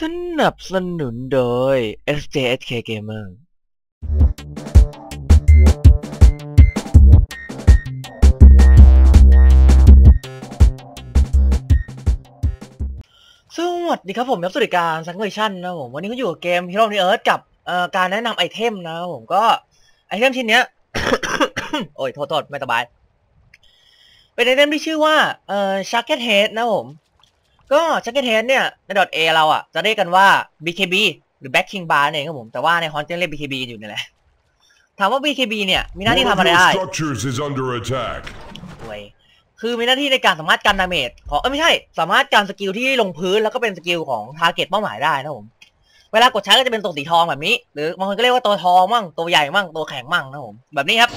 สนับสนุนโดย SJSK Gamer สวัสดีครับผมยับสุริการสังเวชั่นนะผม วันนี้ก็อยู่กับเกม Hero on the Earth กับการแนะนำไอเทมนะผมก็ ไอเทมชิ้นเนี้ย โอ้ย โทษโทษไม่สบาย เป็นไอเทมที่ชื่อว่าเอ่อ Sharket Head นะผม ก็ Sharket Head เนี่ย ใน .a เราอะ จะเรียกกันว่า BKB หรือ Back King Bar เนี่ยครับผม แต่ว่าในฮอนจะเรียก BKB กันอยู่นี่แหละ ถามว่า BKB เนี่ย มีหน้าที่ One ทำ of อะไร your ได้ structures is under attack. เว้ยคือมีหน้าที่ในการสามารถกันดาเมจของเอ้ยไม่ใช่ สามารถกันสกิลที่ลงพื้นแล้วก็เป็นสกิลของทาร์เก็ตเป้าหมายได้นะผม เวลากดใช้ก็จะเป็นตัวสีทองแบบนี้ หรือบางคนก็เรียกว่าตัวทองมั่งตัวใหญ่มั่งตัวแข็งมั่งนะผม แบบนี้ครับ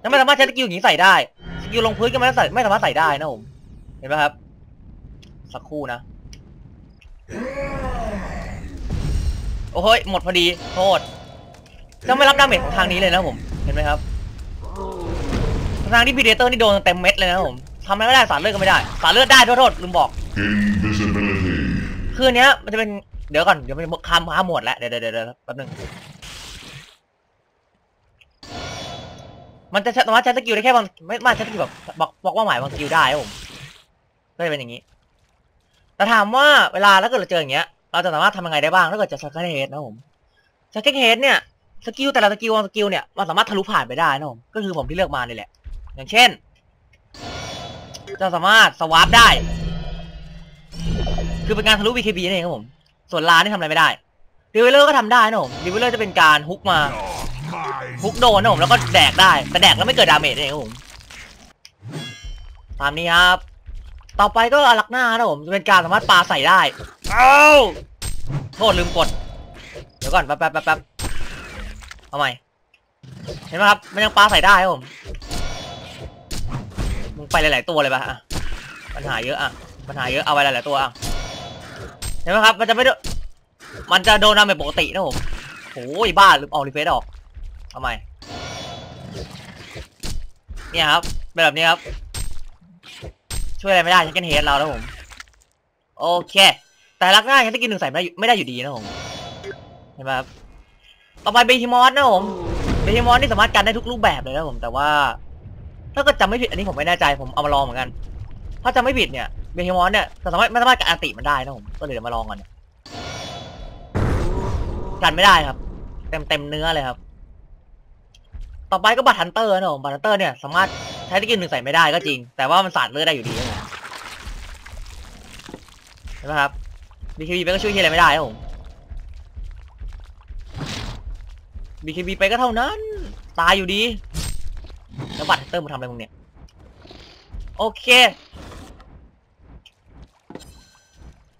แล้วไม่สามารถใช้สกิลอย่างนี้ใส่ได้ สกิลลงพื้นก็ไม่ใส่ไม่สามารถใส่ได้นะผม เห็นไหมครับ สักครู่นะ โอ้ยหมดพอดีโทษจะไม่รับดาเมจของทางนี้เลยนะผม เห็นไหมครับ ทางที่พีเดเตอร์นี่โดนเต็มเม็ดเลยนะผมทำอะไรไม่ได้สารเลือดก็ไม่ได้ สารเลือดได้โทษลืมบอกคืออันเนี้ยมันจะเป็นเดี๋ยวก่อนเดี๋ยวมันจะคำข้าหมดแล้วเดี๋ยวเดี๋ยวเดี๋ยวแป๊บนึงมันจะสามารถใช้สกิลได้แค่บางไม่ไม่ใช้สกิลแบบบอกบอกว่าหมายบางสกิลได้ครับผมก็จะเป็นอย่างนี้ แต่ถามว่าเวลาถ้าเกิดเราเจออย่างเงี้ย เราจะสามารถทำยังไงได้บ้างถ้าเกิดจะชักเกอร์เฮดนะผมชักเกอร์เฮดเนี่ยสกิลแต่ละสกิลบางสกิลเนี่ยมันสามารถทะลุผ่านไปได้นะผมก็คือผมที่เลือกมานี่แหละ อย่างเช่นจะสามารถสวาร์ปได้ คือเป็นการทะลุ BKB นั่นเองครับผม ส่วนลานี่ทำอะไรไม่ได้ดีเวลเลอร์ก็ทำได้นะผมดีเวลเลอร์จะเป็นการฮุกมาฮุกโดนนะผมแล้วก็แดกได้ แต่แดกแล้วไม่เกิดดาเมจนั่นเองครับผมตามนี้ครับ ต่อไปก็อารักหน้านะผมจะเป็นการสามารถปาใส่ได้เอ้าโทษลืมกด เดี๋ยวก่อนแป๊บแป๊บแป๊บแป๊บเอาใหม่ เห็นไหมครับ มันยังปาใส่ได้ครับผม มึงไปหลาย ๆ ตัวเลยปะอะปัญหาเยอะอะปัญหาเยอะ เอาไปหลาย ๆ ตัวอะ เห็นไหมครับ มันจะไม่โดนมันจะโดนดาเมจปกตินะผมโอ้ยบ้าลืมเอารีเฟซออก เอาใหม่ เนี่ยครับ เป็นแบบนี้ครับ ช่วยอะไรไม่ได้ฉันกันเฮดเราแล้วผมโอเค แต่ลักหน้าฉันจะกินหนึ่งใส่ไม่ได้ไม่ได้อยู่ดีนะผมเห็นไหมครับต่อไปเบฮิมอสนะผมเบฮิมอสนี่สามารถกันได้ทุกรูปแบบเลยนะผมแต่ว่า ถ้ากิดจำไม่ผิดอันนี้ผมไม่แน่ใจผมเอามาลองเหมือนกัน ถ้าจำไม่ผิดเนี่ยเบฮิมอสเนี่ยสามารถไม่สามารถกันอันติมันได้นะผมก็เลยเดี๋ยวมาลองกันกันไม่ได้ครับ เต็มเต็มเนื้อเลยครับต่อไปก็บัตรฮันเตอร์นะผมบัตรฮันเตอร์เนี่ยสามารถใช้สกิลหนึ่งใส่ไม่ได้ก็จริง แต่ว่ามันสาดเลือดได้อยู่ดี นะผมเห็นไหมครับ BKB ไปก็ช่วยที่อะไรไม่ได้ครับผม BKB ไปก็เท่านั้น ตายอยู่ดีแล้วบัตรเตอร์มาทำอะไรมึงเนี่ย โอเค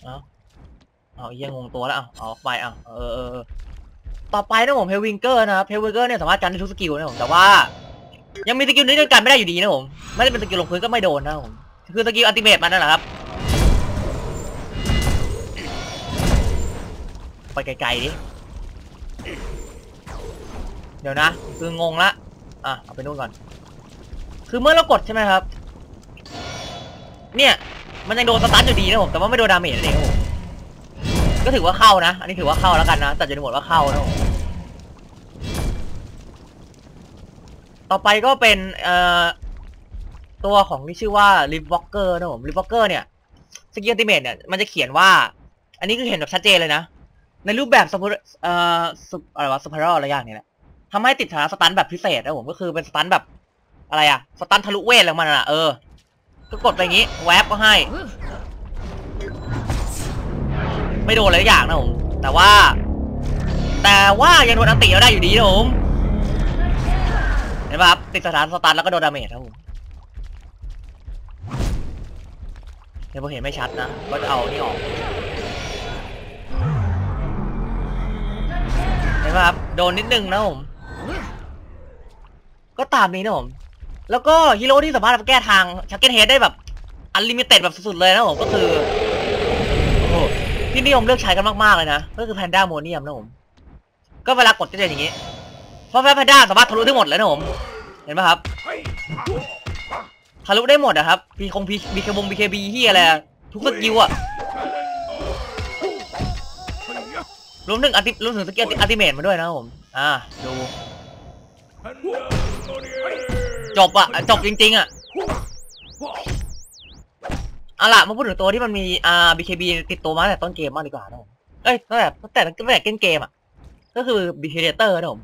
เอาเอาเยี่ยงงตัวแล้วเอาเอาไปเอาเออเอต่อไปนะผมเฮลวิงเกอร์นะครับเฮลวิงเกอร์เนี่ยสามารถกันได้ทุกสกิลนะผมแต่ว่า ยังมีสกิลนี้กันไม่ได้อยู่ดีนะผมไม่ได้เป็นสกิลลงพื้นก็ไม่โดนนะผมคือสกิลอัลติเมทมันนั่นแหละครับ ไปไกลๆดิ เดี๋ยวนะ คืองงละ อะ เอาไปนู่นก่อน คือเมื่อเรากดใช่ไหมครับ เนี่ย มันยังโดนสตาร์ทอยู่ดีนะผม แต่ว่าไม่โดนดาเมจเองครับผมก็ถือว่าเข้านะ อันนี้ถือว่าเข้าแล้วกันนะ แต่จะดูหมดว่าเข้านะผมต่อไปก็เป็นเอ่อตัวของที่ชื่อว่าลิฟวอ l เกอร์นะผมลิฟวอ l เกอร์เนี่ยสกิลติเมทเนี่ยมันจะเขียนว่า อันนี้คือเห็นแบบชัดเจนเลยนะ ในรูปแบบสปเอ่อสุอะไรวะสปาร์อะไรอย่างนี้แหละทำให้ติดฐานะสตันแบบพิเศษนะผมก็คือเป็นสตันแบบ อะไรอะสตันทะลุเวทอะไรของมันอะเออ ก็กดไปอย่างนี้ แวบก็ให้ ไม่โดนอะไรอย่างนะผม แต่ว่า แต่ว่ายังโดนอันติเราได้อยู่ดีนะผมเห็นป่ะครับติดสถานสตาร์ทแล้วก็โดนดาเมจครับผมเดี๋ยวผมเห็นไม่ชัดนะ ก็จะเอานี่ออก เห็นป่ะครับ โดนนิดนึงนะผม ก็ตามนี้นะผม แล้วก็ฮีโร่ที่สามารถแก้ทางชักเก็ตเฮดได้แบบอันลิมิเต็ดแบบสุดๆเลยนะผมก็คือที่นิยมเลือกใช้กันมากๆเลยนะ ก็คือแพนด้าโมเนียมนะผม ก็เวลากดก็จะอย่างนี้ เพราะแพนด้าสามารถทะลุได้หมดเลยนะผม เห็นไหมครับ ทะลุได้หมดอะครับพีคงพีบีเคบงบีเคบีที่อะไรทุกสกิลอะ รวมถึงอัติรวมถึงสกิลอัติเมตมาด้วยนะครับผม อ่า ดู จบอะจบจริง ๆอะเอาล่ะมาพูดถึงตัวที่มันมีอ่า BKB ติดตัวมาตั้งแต่ต้นเกมมากดีกว่านะผมเอ้ยตั้งแต่ตั้งแต่ตั้งแต่เล่นเกมอะก็คือ b p r e d a t o r นะผม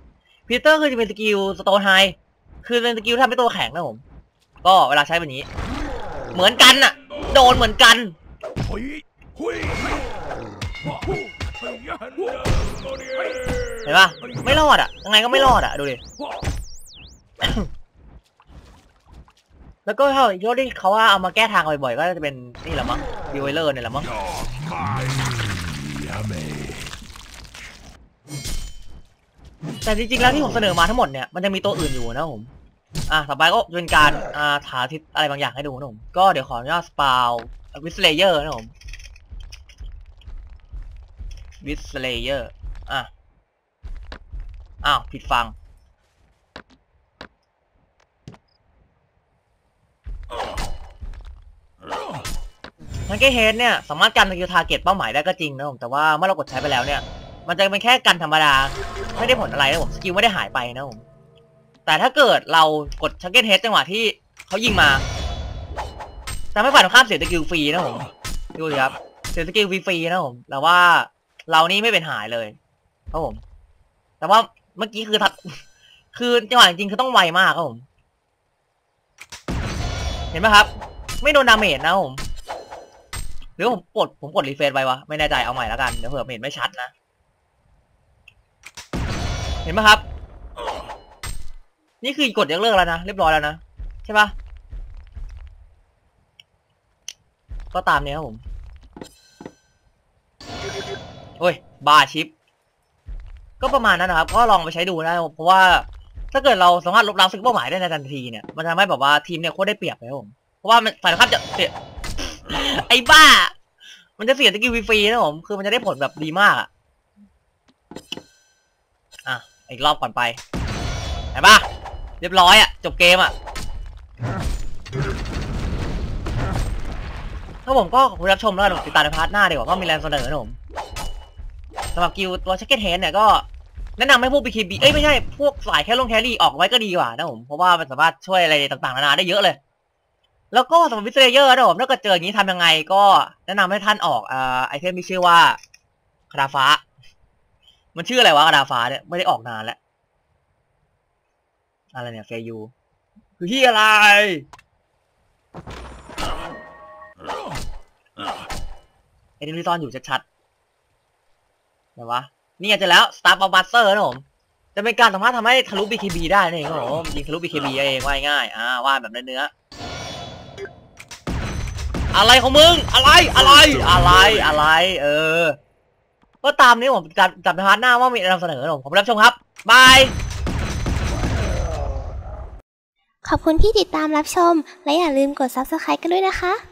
p r e d a t o r คือจะเป็นสกิลสโตนไฮคือเป็นสกิลทำให้ตัวแข็งนะผม ก็เวลาใช้แบบนี้ เหมือนกันอะโดนเหมือนกัน เห็นปะไม่รอดอะยังไงก็ไม่รอดอะดูดิแล้วก็เท่าอีกที่เขาว่าเอามาแก้ทางบ่อยๆก็จะเป็นนี่แหละมั้งดีเวลเลอร์นี่แหละมั้งแต่จริงๆแล้วที่ผมเสนอมาทั้งหมดเนี่ยมันจะมีตัวอื่นอยู่นะผมอะต่อไปก็เป็นการอ่าถาทิศอะไรบางอย่างให้ดูนะผมก็เดี๋ยวขออนุญาตสปาววิสเลเยอร์นะผม วิสเลเยอร์อะ อ้าว ผิดฟังมันแก้เฮดเนี่ย สามารถกันสกิลทาร์เก็ตเป้าหมายได้ก็จริงนะผม แต่ว่าเมื่อเรากดใช้ไปแล้วเนี่ย มันจะเป็นแค่กันธรรมดา ไม่ได้ผลอะไรนะผม สกิลไม่ได้หายไปนะผม แต่ถ้าเกิดเรากดชักเกเฮดจังหวะที่เขายิงมาจะไม่ฝ่ายตรงข้ามเสียสกิลฟรีนะผม ดูดิครับ เสียสกิลฟรีๆนะผม แต่ว่า เรานี่ไม่เป็นหายเลยครับผม แต่ว่าเมื่อกี้คือทัด คือจังหวะจริงๆคือต้องไวมากครับผม เห็นไหมครับ ไม่โดนดาเมจนะผม หรือผมกดผมกดรีเฟรชไปวะ ไม่แน่ใจเอาใหม่แล้วกัน เดี๋ยวเผื่อเห็นไม่ชัดนะ เห็นไหมครับ นี่คือกดยกเลิกแล้วนะ เรียบร้อยแล้วนะ ใช่ปะก็ตามนี้ครับผม โอ้ย บาชิป ก็ประมาณนั้นนะครับ ก็ลองไปใช้ดูนะเพราะว่าถ้าเกิดเราสามารถลบล้างซึ่งเป้าหมายได้ในทันทีเนี่ยมันจะทำให้แบบว่าทีมเนี่ยโคตรได้เปรียบเลยผมเพราะว่ามันฝ่ายตรงข้ามจะเสียไอ้บ้า มันจะเสียสกิลฟรีนะผมคือมันจะได้ผลแบบดีมากอะอะอีกรอบก่อนไปเห็นปะเรียบร้อยอะจบเกมอะถ้าผมก็ขอบคุณรับชมแล้วติดตามในพาร์ทหน้าดีกว่าก็มีแรงเสนอนะผม สำหรับกิลตัวชักเก็ตเฮนเนี่ยก็แนะนำให้พวก BKB เอ้ยไม่ใช่พวกสายแค่ลงแครี่ออกไว้ก็ดีกว่านะผมเพราะว่ามันสามารถช่วยอะไรต่างๆนานาได้เยอะเลย แล้วก็สำหรับวิสเลเยอร์นะผมถ้าเกิดเจออย่างนี้ทำยังไงก็แนะนำให้ท่านออกอ่าไอเทมที่ชื่อว่าคาราฟ้า มันชื่ออะไรวะคาราฟ้าเนี่ยไม่ได้ออกนานแล้วอะไรเนี่ยเฟยูคือที่อะไรเอเดนที่ซ่อนอยู่ชัดๆ ไหนวะนี่ไงเจอแล้ว Star b o m b a s t e r นะผมจะเป็นการสามารถทำให้ทะลุ BKB ได้นั่นเองครับผมยิงทะลุ BKB เองว่าง่ายอ่าว่าแบบเนื้ออะไรของมึงอะไรอะไรอะไรอะไร เออก็ตามนี้ผมจับจับในพาร์ทหน้าว่ามีอะไรนำเสนอผมขอบรับชมครับบายขอบคุณที่ติดตามรับชม และอย่าลืมกด subscribe กันด้วยนะคะ